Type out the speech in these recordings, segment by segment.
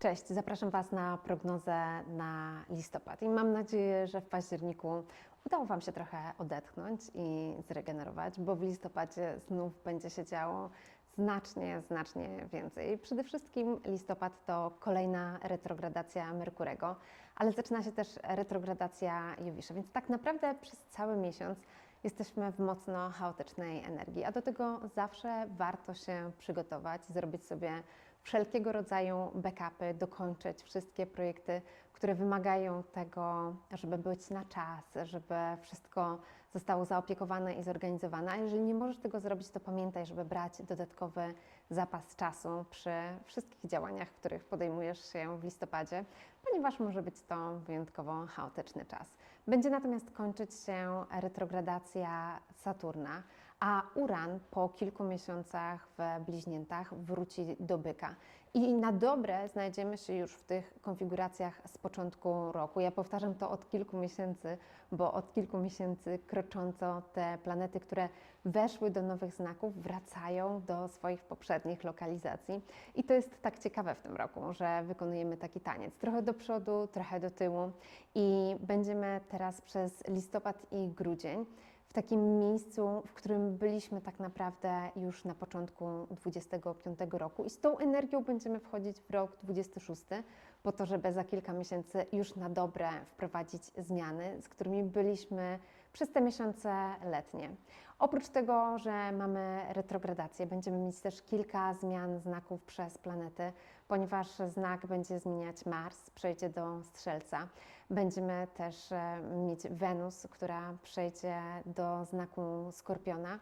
Cześć, zapraszam Was na prognozę na listopad i mam nadzieję, że w październiku udało Wam się trochę odetchnąć i zregenerować, bo w listopadzie znów będzie się działo znacznie, znacznie więcej. Przede wszystkim listopad to kolejna retrogradacja Merkurego, ale zaczyna się też retrogradacja Jowisza, więc tak naprawdę przez cały miesiąc jesteśmy w mocno chaotycznej energii, a do tego zawsze warto się przygotować, zrobić sobie wszelkiego rodzaju backupy, dokończyć wszystkie projekty, które wymagają tego, żeby być na czas, żeby wszystko zostało zaopiekowane i zorganizowane. A jeżeli nie możesz tego zrobić, to pamiętaj, żeby brać dodatkowy zapas czasu przy wszystkich działaniach, których podejmujesz się w listopadzie, ponieważ może być to wyjątkowo chaotyczny czas. Będzie natomiast kończyć się retrogradacja Saturna, a Uran po kilku miesiącach w bliźniętach wróci do byka. I na dobre znajdziemy się już w tych konfiguracjach z początku roku. Ja powtarzam to od kilku miesięcy, bo od kilku miesięcy krocząco te planety, które weszły do nowych znaków, wracają do swoich poprzednich lokalizacji. I to jest tak ciekawe w tym roku, że wykonujemy taki taniec. Trochę do przodu, trochę do tyłu i będziemy teraz przez listopad i grudzień w takim miejscu, w którym byliśmy tak naprawdę już na początku 25 roku i z tą energią będziemy wchodzić w rok 26 po to, żeby za kilka miesięcy już na dobre wprowadzić zmiany, z którymi byliśmy przez te miesiące letnie. Oprócz tego, że mamy retrogradację, będziemy mieć też kilka zmian znaków przez planety, ponieważ znak będzie zmieniać Mars, przejdzie do Strzelca. Będziemy też e, mieć Wenus, która przejdzie do znaku Skorpiona.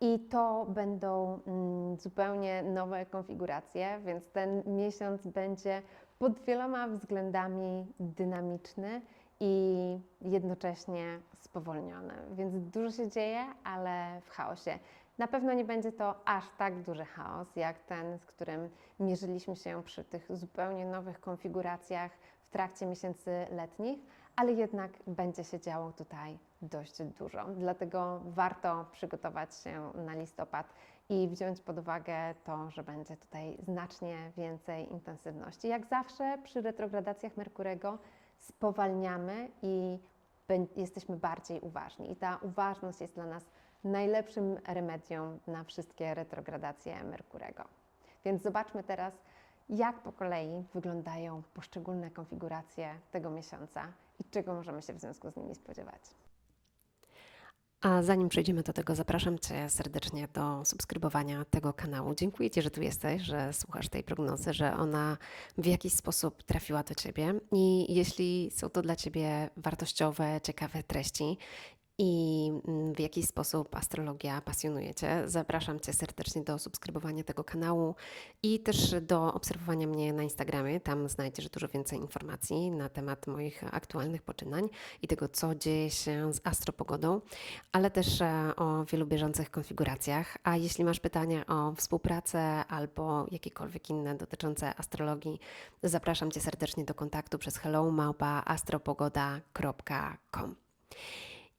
I to będą mm, zupełnie nowe konfiguracje, więc ten miesiąc będzie pod wieloma względami dynamiczny i jednocześnie spowolniony. Więc dużo się dzieje, ale w chaosie. Na pewno nie będzie to aż tak duży chaos, jak ten, z którym mierzyliśmy się przy tych zupełnie nowych konfiguracjach w trakcie miesięcy letnich, ale jednak będzie się działo tutaj dość dużo. Dlatego warto przygotować się na listopad i wziąć pod uwagę to, że będzie tutaj znacznie więcej intensywności. Jak zawsze przy retrogradacjach Merkurego spowalniamy i jesteśmy bardziej uważni. I ta uważność jest dla nas najlepszym remedium na wszystkie retrogradacje Merkurego. Więc zobaczmy teraz, jak po kolei wyglądają poszczególne konfiguracje tego miesiąca i czego możemy się w związku z nimi spodziewać. A zanim przejdziemy do tego, zapraszam Cię serdecznie do subskrybowania tego kanału. Dziękuję Ci, że tu jesteś, że słuchasz tej prognozy, że ona w jakiś sposób trafiła do Ciebie. I jeśli są to dla Ciebie wartościowe, ciekawe treści i mm, w jaki sposób astrologia pasjonuje Cię. Zapraszam Cię serdecznie do subskrybowania tego kanału i też do obserwowania mnie na Instagramie. Tam znajdziesz dużo więcej informacji na temat moich aktualnych poczynań i tego, co dzieje się z astropogodą, ale też e, o wielu bieżących konfiguracjach. A jeśli masz pytania o współpracę albo jakiekolwiek inne dotyczące astrologii, zapraszam Cię serdecznie do kontaktu przez hellomałpa.astropogoda.com.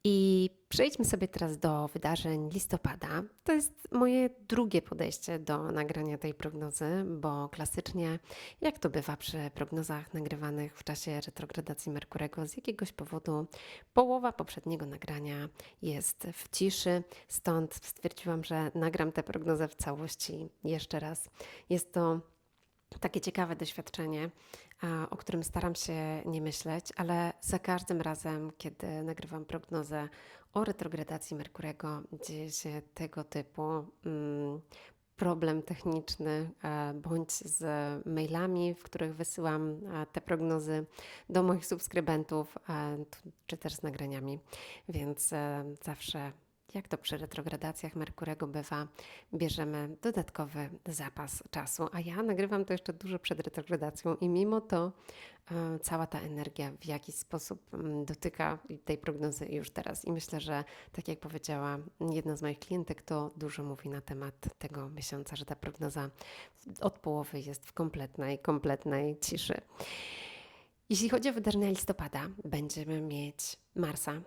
I przejdźmy sobie teraz do wydarzeń listopada. To jest moje drugie podejście do nagrania tej prognozy, bo klasycznie, jak to bywa przy prognozach nagrywanych w czasie retrogradacji Merkurego, z jakiegoś powodu połowa poprzedniego nagrania jest w ciszy. Stąd stwierdziłam, że nagram tę prognozę w całości jeszcze raz. Jest to takie ciekawe doświadczenie, o którym staram się nie myśleć, ale za każdym razem, kiedy nagrywam prognozę o retrogradacji Merkurego, dzieje się tego typu mm, problem techniczny, e, bądź z mailami, w których wysyłam e, te prognozy do moich subskrybentów, e, czy też z nagraniami. Więc zawsze jak to przy retrogradacjach Merkurego bywa, bierzemy dodatkowy zapas czasu. A ja nagrywam to jeszcze dużo przed retrogradacją i mimo to e, cała ta energia w jakiś sposób m, dotyka tej prognozy już teraz. I myślę, że tak jak powiedziała jedna z moich klientek, to dużo mówi na temat tego miesiąca, że ta prognoza od połowy jest w kompletnej, kompletnej ciszy. Jeśli chodzi o wydarzenia listopada, będziemy mieć Marsa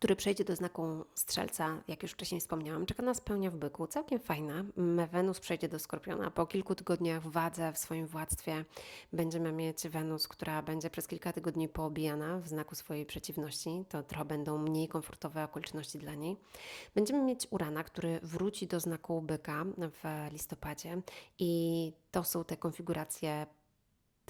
który przejdzie do znaku strzelca, jak już wcześniej wspomniałam, czeka nas pełnia w byku, całkiem fajna. Wenus przejdzie do skorpiona. Po kilku tygodniach w wadze, w swoim władztwie, będziemy mieć Wenus, która będzie przez kilka tygodni poobijana w znaku swojej przeciwności. To trochę będą mniej komfortowe okoliczności dla niej. Będziemy mieć Urana, który wróci do znaku byka w listopadzie i to są te konfiguracje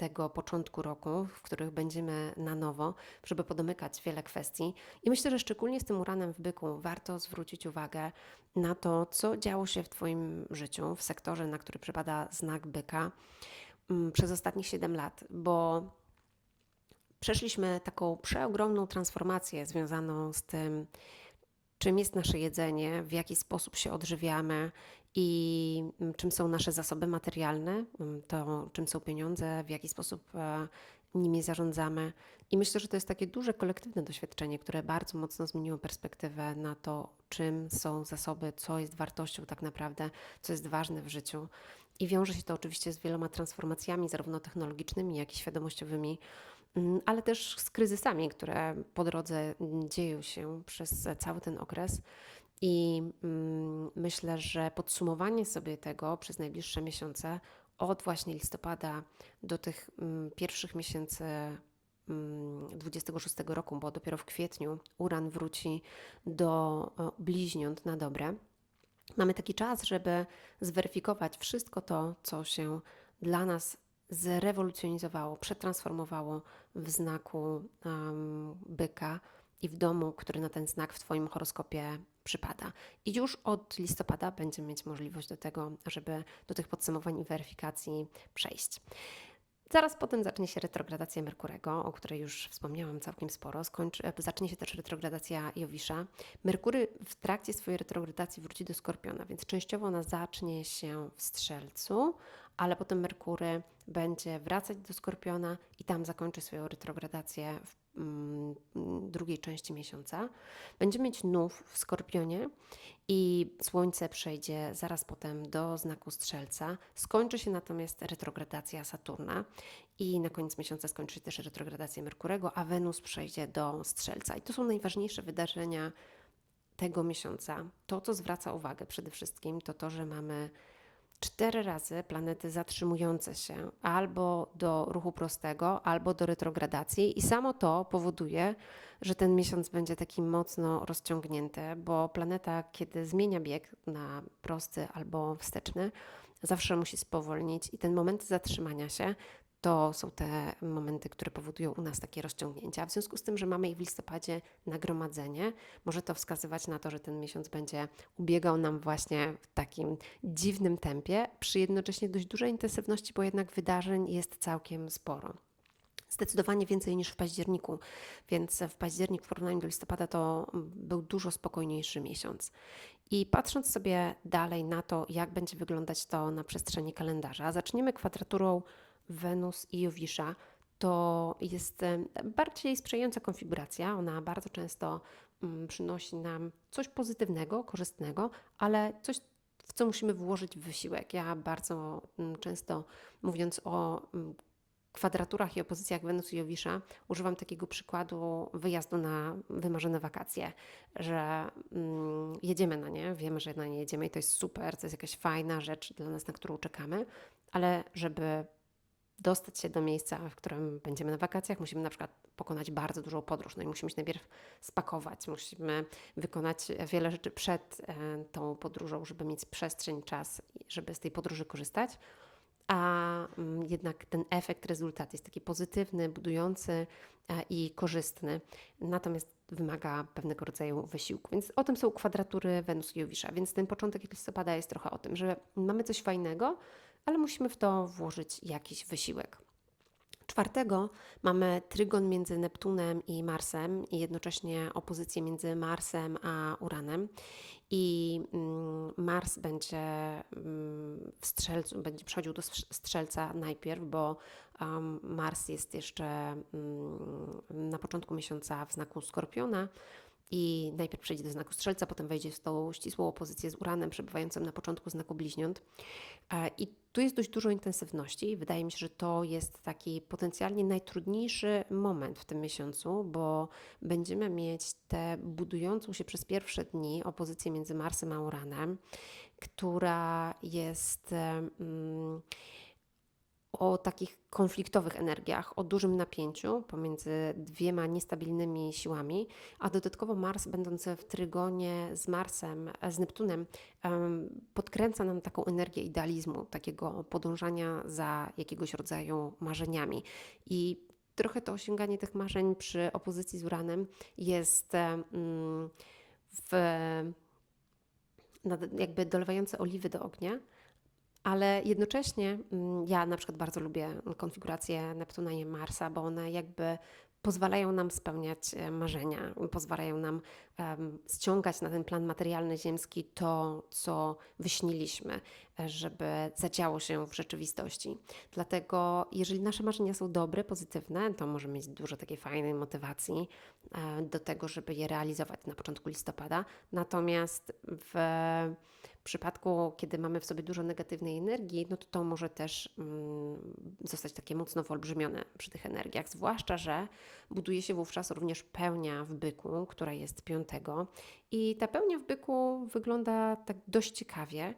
tego początku roku, w których będziemy na nowo, żeby podomykać wiele kwestii. I myślę, że szczególnie z tym uranem w byku warto zwrócić uwagę na to, co działo się w Twoim życiu, w sektorze, na który przypada znak byka mm, przez ostatnich 7 lat, bo przeszliśmy taką przeogromną transformację związaną z tym, czym jest nasze jedzenie, w jaki sposób się odżywiamy i mm, czym są nasze zasoby materialne, mm, to czym są pieniądze, w jaki sposób e, nimi zarządzamy. I myślę, że to jest takie duże kolektywne doświadczenie, które bardzo mocno zmieniło perspektywę na to, czym są zasoby, co jest wartością tak naprawdę, co jest ważne w życiu. I wiąże się to oczywiście z wieloma transformacjami, zarówno technologicznymi, jak i świadomościowymi, ale też z kryzysami, które po drodze mm, dzieją się przez cały ten okres. I mm, myślę, że podsumowanie sobie tego przez najbliższe miesiące, od właśnie listopada do tych mm, pierwszych miesięcy mm, 26 roku, bo dopiero w kwietniu Uran wróci do bliźniąt na dobre. Mamy taki czas, żeby zweryfikować wszystko to, co się dla nas zrewolucjonizowało, przetransformowało w znaku um, byka i w domu, który na ten znak w Twoim horoskopie przypada. I już od listopada będziemy mieć możliwość do tego, żeby do tych podsumowań i weryfikacji przejść. Zaraz potem zacznie się retrogradacja Merkurego, o której już wspomniałam całkiem sporo. Skończy, e, zacznie się też retrogradacja Jowisza. Merkury w trakcie swojej retrogradacji wróci do Skorpiona, więc częściowo ona zacznie się w Strzelcu, ale potem Merkury będzie wracać do Skorpiona i tam zakończy swoją retrogradację w mm, drugiej części miesiąca. Będziemy mieć nów w Skorpionie i Słońce przejdzie zaraz potem do znaku Strzelca. Skończy się natomiast retrogradacja Saturna i na koniec miesiąca skończy się też retrogradacja Merkurego, a Wenus przejdzie do Strzelca. I to są najważniejsze wydarzenia tego miesiąca. To, co zwraca uwagę przede wszystkim, to to, że mamy cztery razy planety zatrzymujące się albo do ruchu prostego, albo do retrogradacji, i samo to powoduje, że ten miesiąc będzie taki mocno rozciągnięty, bo planeta, kiedy zmienia bieg na prosty albo wsteczny, zawsze musi spowolnić, i ten moment zatrzymania się to są te momenty, które powodują u nas takie rozciągnięcia. W związku z tym, że mamy ich w listopadzie nagromadzenie, może to wskazywać na to, że ten miesiąc będzie ubiegał nam właśnie w takim dziwnym tempie, przy jednocześnie dość dużej intensywności, bo jednak wydarzeń jest całkiem sporo. Zdecydowanie więcej niż w październiku, więc w październik w porównaniu do listopada to był dużo spokojniejszy miesiąc. I patrząc sobie dalej na to, jak będzie wyglądać to na przestrzeni kalendarza, zaczniemy kwadraturą Wenus i Jowisza, to jest e, bardziej sprzyjająca konfiguracja. Ona bardzo często mm, przynosi nam coś pozytywnego, korzystnego, ale coś, w co musimy włożyć wysiłek. Ja bardzo mm, często, mówiąc o mm, kwadraturach i opozycjach Wenus i Jowisza, używam takiego przykładu wyjazdu na wymarzone wakacje, że jedziemy na nie, wiemy, że na nie jedziemy i to jest super, to jest jakaś fajna rzecz dla nas, na którą czekamy, ale żeby dostać się do miejsca, w którym będziemy na wakacjach, musimy na przykład pokonać bardzo dużą podróż. No i musimy się najpierw spakować, musimy wykonać wiele rzeczy przed e, tą podróżą, żeby mieć przestrzeń, czas, żeby z tej podróży korzystać. A mm, jednak ten efekt, rezultat jest taki pozytywny, budujący e, i korzystny, natomiast wymaga pewnego rodzaju wysiłku. Więc o tym są kwadratury Wenus i Jowisza. Więc ten początek listopada jest trochę o tym, że mamy coś fajnego, ale musimy w to włożyć jakiś wysiłek. Czwartego mamy trygon między Neptunem i Marsem i jednocześnie opozycję między Marsem a Uranem. I mm, Mars będzie mm, w strzelcu, będzie przechodził do strzelca najpierw, bo um, Mars jest jeszcze um, na początku miesiąca w znaku Skorpiona i najpierw przejdzie do znaku Strzelca, potem wejdzie w tą ścisłą opozycję z Uranem, przebywającym na początku znaku Bliźniąt. E, I tu jest dość dużo intensywności. Wydaje mi się, że to jest taki potencjalnie najtrudniejszy moment w tym miesiącu, bo będziemy mieć tę budującą się przez pierwsze dni opozycję między Marsem a Uranem, która jest. mm, o takich konfliktowych energiach, o dużym napięciu pomiędzy dwiema niestabilnymi siłami, a dodatkowo Mars, będący w trygonie z Marsem, z Neptunem, em, podkręca nam taką energię idealizmu, takiego podążania za jakiegoś rodzaju marzeniami. I trochę to osiąganie tych marzeń przy opozycji z Uranem jest w jakby dolewające oliwy do ognia, ale jednocześnie mm, ja na przykład bardzo lubię konfigurację Neptuna i Marsa, bo one jakby pozwalają nam spełniać e, marzenia, pozwalają nam em, ściągać na ten plan materialny ziemski to, co wyśniliśmy, e, żeby zadziało się w rzeczywistości. Dlatego, jeżeli nasze marzenia są dobre, pozytywne, to możemy mieć dużo takiej fajnej motywacji e, do tego, żeby je realizować na początku listopada. Natomiast w przypadku, kiedy mamy w sobie dużo negatywnej energii, no to to może też mm, zostać takie mocno wyolbrzymione przy tych energiach. Zwłaszcza, że buduje się wówczas również pełnia w byku, która jest piątego. I ta pełnia w byku wygląda tak dość ciekawie.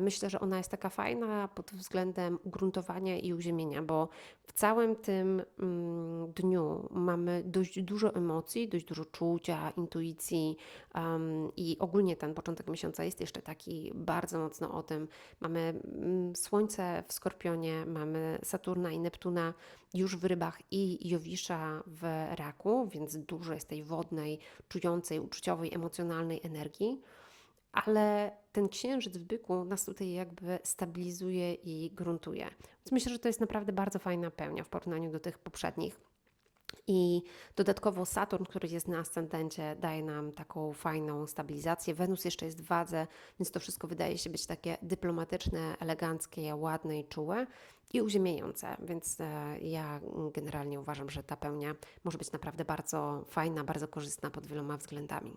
Myślę, że ona jest taka fajna pod względem ugruntowania i uziemienia, bo w całym tym mm, dniu mamy dość dużo emocji, dość dużo czucia, intuicji um, i ogólnie ten początek miesiąca jest jeszcze taki bardzo mocno o tym. Mamy mm, Słońce w Skorpionie, mamy Saturna i Neptuna już w rybach i Jowisza w raku, więc dużo jest tej wodnej, czującej, uczuciowej, emocjonalnej energii. Ale ten księżyc w byku nas tutaj jakby stabilizuje i gruntuje. Więc myślę, że to jest naprawdę bardzo fajna pełnia w porównaniu do tych poprzednich. I dodatkowo Saturn, który jest na ascendencie, daje nam taką fajną stabilizację. Wenus jeszcze jest w wadze, więc to wszystko wydaje się być takie dyplomatyczne, eleganckie, ładne i czułe i uziemiające. Więc e, ja generalnie uważam, że ta pełnia może być naprawdę bardzo fajna, bardzo korzystna pod wieloma względami.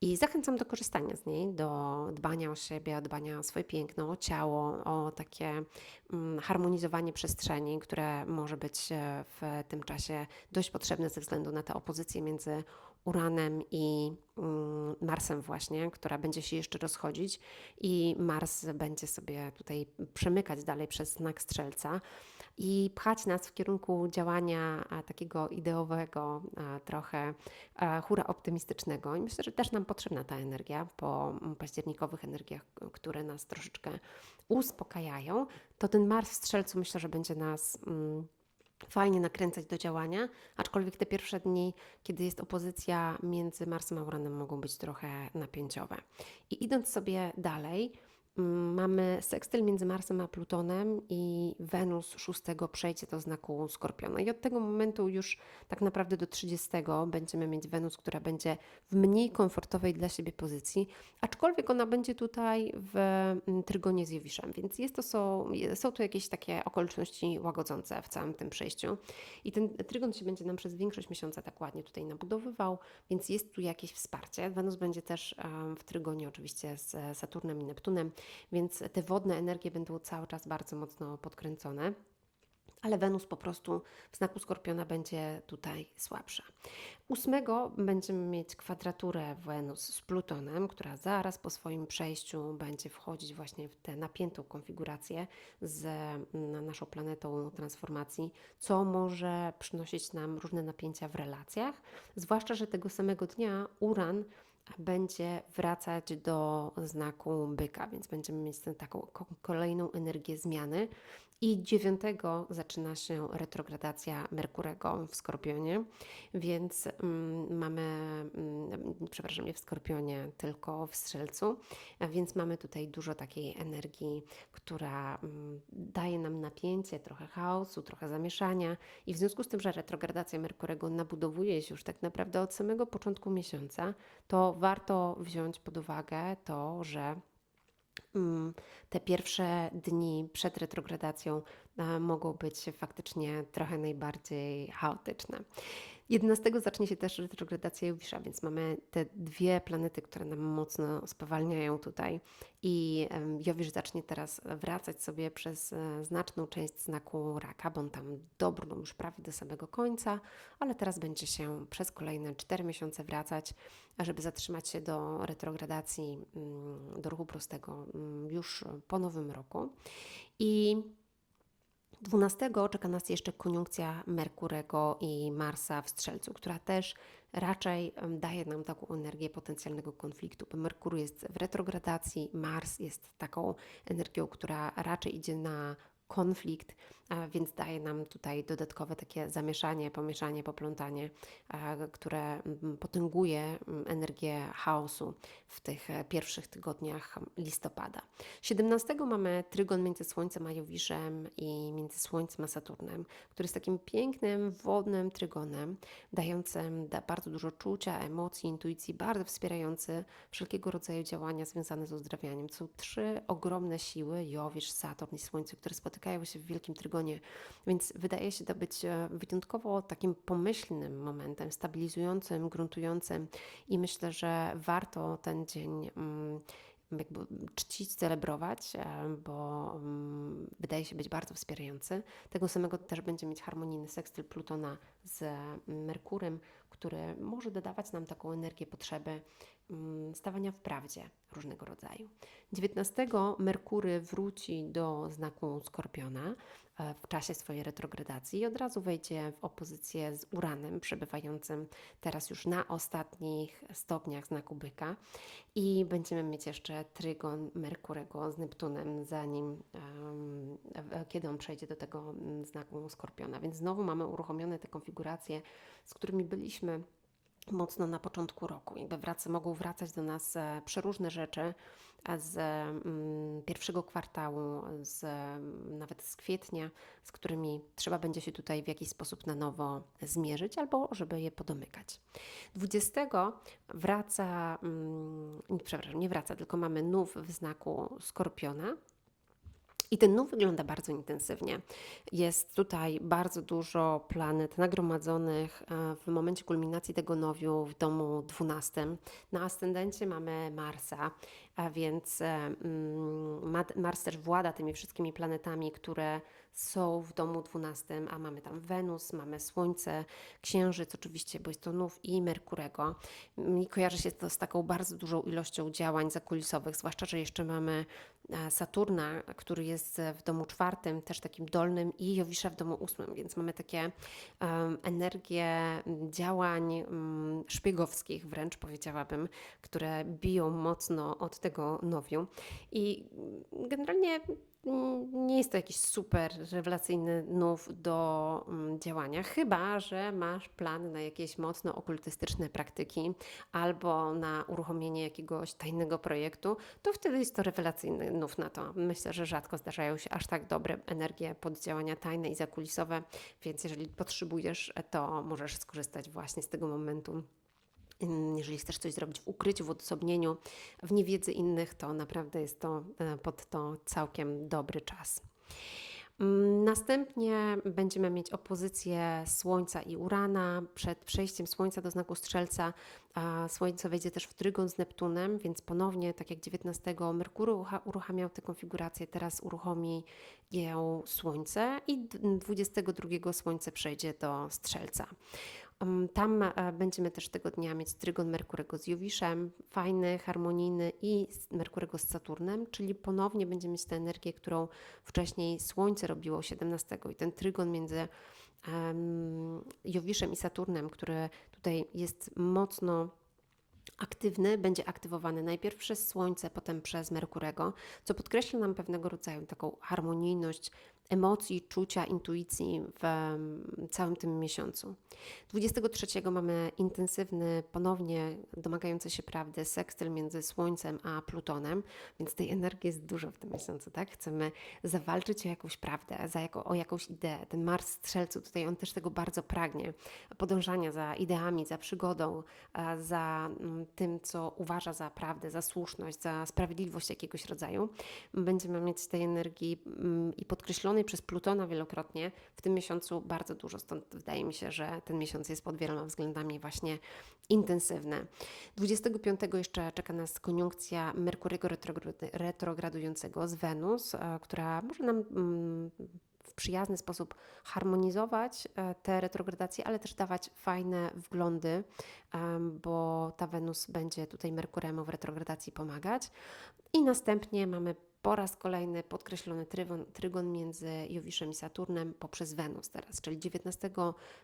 I zachęcam do korzystania z niej, do dbania o siebie, dbania o swoje piękno, o ciało, o takie mm, harmonizowanie przestrzeni, które może być e, w tym czasie dość potrzebne ze względu na tę opozycję między Uranem i mm, Marsem właśnie, która będzie się jeszcze rozchodzić i Mars będzie sobie tutaj przemykać dalej przez znak Strzelca i pchać nas w kierunku działania takiego ideowego, trochę hura optymistycznego. I myślę, że też nam potrzebna ta energia po mm, październikowych energiach, które nas troszeczkę uspokajają. To ten Mars w Strzelcu myślę, że będzie nas... Mm, fajnie nakręcać do działania, aczkolwiek te pierwsze dni, kiedy jest opozycja między Marsem a Uranem, mogą być trochę napięciowe. I idąc sobie dalej, mamy sekstyl między Marsem a Plutonem i Wenus 6 przejdzie do znaku Skorpiona. I od tego momentu już tak naprawdę do 30 będziemy mieć Wenus, która będzie w mniej komfortowej dla siebie pozycji, aczkolwiek ona będzie tutaj w mm, trygonie z Jowiszem, więc jest to, są, są tu jakieś takie okoliczności łagodzące w całym tym przejściu. I ten trygon się będzie nam przez większość miesiąca tak ładnie tutaj nabudowywał, więc jest tu jakieś wsparcie. Wenus będzie też w trygonie oczywiście z Saturnem i Neptunem, więc te wodne energie będą cały czas bardzo mocno podkręcone. Ale Wenus po prostu w znaku Skorpiona będzie tutaj słabsza. Ósmego będziemy mieć kwadraturę Wenus z Plutonem, która zaraz po swoim przejściu będzie wchodzić właśnie w tę napiętą konfigurację z naszą planetą transformacji, co może przynosić nam różne napięcia w relacjach. Zwłaszcza, że tego samego dnia Uran będzie wracać do znaku byka, więc będziemy mieć taką ko- kolejną energię zmiany. I dziewiątego zaczyna się retrogradacja Merkurego w Skorpionie, więc mm, mamy, mm, przepraszam, nie w Skorpionie, tylko w Strzelcu, więc mamy tutaj dużo takiej energii, która mm, daje nam napięcie, trochę chaosu, trochę zamieszania. I w związku z tym, że retrogradacja Merkurego nabudowuje się już tak naprawdę od samego początku miesiąca, to warto wziąć pod uwagę to, że te pierwsze dni przed retrogradacją mogą być faktycznie trochę najbardziej chaotyczne. 11 zacznie się też retrogradacja Jowisza, więc mamy te dwie planety, które nam mocno spowalniają tutaj. I Jowisz zacznie teraz wracać sobie przez e, znaczną część znaku raka, bo on tam dobrnął już prawie do samego końca, ale teraz będzie się przez kolejne 4 miesiące wracać, żeby zatrzymać się do retrogradacji, mm, do ruchu prostego mm, już po nowym roku. I 12 czeka nas jeszcze koniunkcja Merkurego i Marsa w Strzelcu, która też raczej daje nam taką energię potencjalnego konfliktu, bo Merkur jest w retrogradacji, Mars jest taką energią, która raczej idzie na konflikt, więc daje nam tutaj dodatkowe takie zamieszanie, pomieszanie, poplątanie, które mm, potęguje mm, energię chaosu w tych e, pierwszych tygodniach listopada. 17 mamy trygon między Słońcem a Jowiszem i między Słońcem a Saturnem, który jest takim pięknym, wodnym trygonem, dającym da bardzo dużo czucia, emocji, intuicji, bardzo wspierający wszelkiego rodzaju działania związane z uzdrawianiem. To są trzy ogromne siły, Jowisz, Saturn i Słońce, które spotykają się w wielkim trygonie, więc wydaje się to być e, wyjątkowo takim pomyślnym momentem, stabilizującym, gruntującym i myślę, że warto ten dzień mm, jakby czcić, celebrować, e, bo mm, wydaje się być bardzo wspierający. Tego samego też będzie mieć harmonijny sekstyl Plutona z Merkurem, który może dodawać nam taką energię potrzeby stawania w prawdzie różnego rodzaju. 19 Merkury wróci do znaku Skorpiona e, w czasie swojej retrogradacji i od razu wejdzie w opozycję z Uranem, przebywającym teraz już na ostatnich stopniach znaku Byka. I będziemy mieć jeszcze trygon Merkurego z Neptunem, zanim w- kiedy on przejdzie do tego mm, znaku Skorpiona. Więc znowu mamy uruchomione te konfiguracje, z którymi byliśmy mocno na początku roku. Jakby wraca, mogą wracać do nas e, przeróżne rzeczy a z mm, pierwszego kwartału, z, nawet z kwietnia, z którymi trzeba będzie się tutaj w jakiś sposób na nowo zmierzyć albo żeby je podomykać. 20 wraca, mm, przepraszam, nie wraca, tylko mamy nów w znaku Skorpiona. I ten nów wygląda bardzo intensywnie. Jest tutaj bardzo dużo planet nagromadzonych e, w momencie kulminacji tego nowiu w domu 12. Na ascendencie mamy Marsa, a więc e, mm, Ma- Mars też włada tymi wszystkimi planetami, które są w domu 12, a mamy tam Wenus, mamy Słońce, Księżyc oczywiście, bo jest to nów i Merkurego. Mi kojarzy się to z taką bardzo dużą ilością działań zakulisowych, zwłaszcza, że jeszcze mamy e, Saturna, który jest w domu czwartym, też takim dolnym i Jowisza w domu ósmym, więc mamy takie em, energie działań mm, szpiegowskich wręcz powiedziałabym, które biją mocno od tego nowiu i generalnie nie jest to jakiś super rewelacyjny nów do mm, działania, chyba że masz plan na jakieś mocno okultystyczne praktyki albo na uruchomienie jakiegoś tajnego projektu, to wtedy jest to rewelacyjny nów na to. Myślę, że rzadko zdarzają się aż tak dobre energie poddziałania tajne i zakulisowe, więc jeżeli potrzebujesz, to możesz skorzystać właśnie z tego momentu. Jeżeli chcesz coś zrobić w ukryciu, w odosobnieniu, w niewiedzy innych, to naprawdę jest to e, pod to całkiem dobry czas. Mm, Następnie będziemy mieć opozycję Słońca i Urana. Przed przejściem Słońca do znaku Strzelca Słońce wejdzie też w trygon z Neptunem, więc ponownie, tak jak 19 Merkur urucha- uruchamiał tę konfigurację, teraz uruchomi ją Słońce i d- 22 Słońce przejdzie do Strzelca. Tam e, będziemy też tego dnia mieć trygon Merkurego z Jowiszem, fajny, harmonijny i Merkurego z Saturnem, czyli ponownie będziemy mieć tę energię, którą wcześniej Słońce robiło 17 i ten trygon między em, Jowiszem i Saturnem, który tutaj jest mocno aktywny, będzie aktywowany najpierw przez Słońce, potem przez Merkurego, co podkreśla nam pewnego rodzaju taką harmonijność emocji, czucia, intuicji w całym tym miesiącu. 23 mamy intensywny, ponownie domagający się prawdy sekstyl między Słońcem a Plutonem, więc tej energii jest dużo w tym miesiącu, tak? Chcemy zawalczyć o jakąś prawdę, za jako, o jakąś ideę. Ten Mars Strzelcu, tutaj on też tego bardzo pragnie, podążania za ideami, za przygodą, za mm, tym, co uważa za prawdę, za słuszność, za sprawiedliwość jakiegoś rodzaju. Będziemy mieć tej energii mm, i podkreślonej przez Plutona wielokrotnie, w tym miesiącu bardzo dużo, stąd wydaje mi się, że ten miesiąc jest pod wieloma względami właśnie intensywny. 25 jeszcze czeka nas koniunkcja Merkurego retrogradującego z Wenus, e, która może nam mm, w przyjazny sposób harmonizować e, te retrogradacje, ale też dawać fajne wglądy, em, bo ta Wenus będzie tutaj Merkuremu w retrogradacji pomagać. I następnie mamy po raz kolejny podkreślony trygon, trygon między Jowiszem i Saturnem poprzez Wenus teraz, czyli 19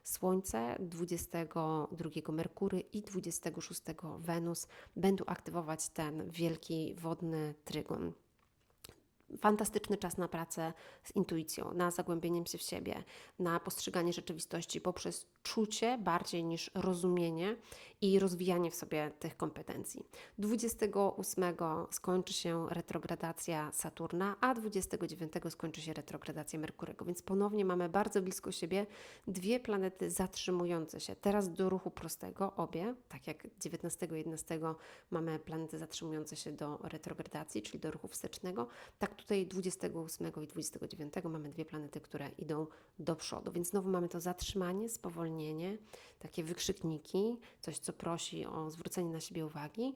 Słońce, 22 Merkury i 26 Wenus będą aktywować ten wielki wodny trygon fantastyczny czas na pracę z intuicją, na zagłębieniem się w siebie, na postrzeganie rzeczywistości poprzez czucie bardziej niż rozumienie i rozwijanie w sobie tych kompetencji. 28 skończy się retrogradacja Saturna, a 29 skończy się retrogradacja Merkurego, więc ponownie mamy bardzo blisko siebie dwie planety zatrzymujące się. Teraz do ruchu prostego, obie, tak jak 19 i 11 mamy planety zatrzymujące się do retrogradacji, czyli do ruchu wstecznego, tak tutaj 28 i 29 mamy dwie planety, które idą do przodu, więc znowu mamy to zatrzymanie, spowolnienie, takie wykrzykniki, coś, co prosi o zwrócenie na siebie uwagi.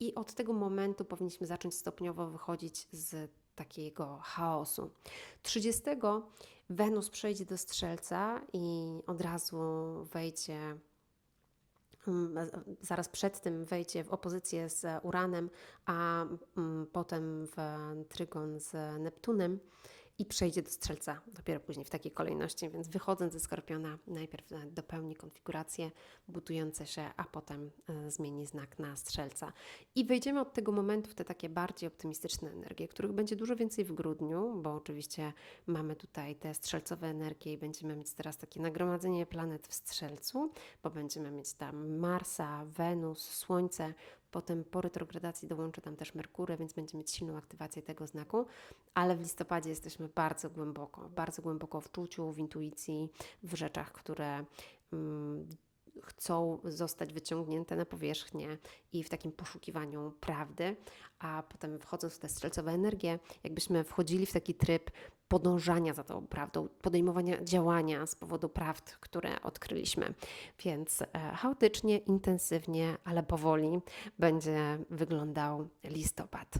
I od tego momentu powinniśmy zacząć stopniowo wychodzić z takiego chaosu. 30 Wenus przejdzie do Strzelca i od razu wejdzie zaraz przed tym wejdzie w opozycję z Uranem, a mm, potem w trygon z Neptunem i przejdzie do Strzelca dopiero później w takiej kolejności, więc wychodząc ze Skorpiona najpierw dopełni konfigurację budujące się, a potem e, zmieni znak na Strzelca. I wejdziemy od tego momentu w te takie bardziej optymistyczne energie, których będzie dużo więcej w grudniu, bo oczywiście mamy tutaj te strzelcowe energie i będziemy mieć teraz takie nagromadzenie planet w Strzelcu, bo będziemy mieć tam Marsa, Wenus, Słońce, Potem po retrogradacji dołączy tam też Merkury, więc będziemy mieć silną aktywację tego znaku, ale w listopadzie jesteśmy bardzo głęboko, bardzo głęboko w czuciu, w intuicji, w rzeczach, które mm, chcą zostać wyciągnięte na powierzchnię i w takim poszukiwaniu prawdy, a potem wchodząc w te strzelcowe energie, jakbyśmy wchodzili w taki tryb podążania za tą prawdą, podejmowania działania z powodu prawd, które odkryliśmy. Więc e, chaotycznie, intensywnie, ale powoli będzie wyglądał listopad.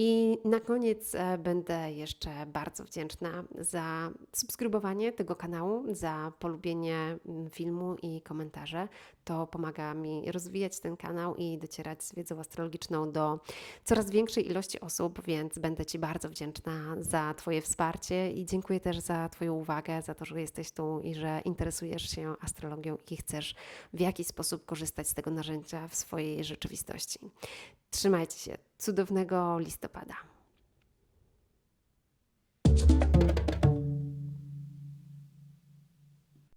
I na koniec e, będę jeszcze bardzo wdzięczna za subskrybowanie tego kanału, za polubienie mm, filmu i komentarze. To pomaga mi rozwijać ten kanał i docierać z wiedzą astrologiczną do coraz większej ilości osób, więc będę Ci bardzo wdzięczna za Twoje wsparcie i dziękuję też za Twoją uwagę, za to, że jesteś tu i że interesujesz się astrologią i chcesz w jakiś sposób korzystać z tego narzędzia w swojej rzeczywistości. Trzymajcie się. Cudownego listopada.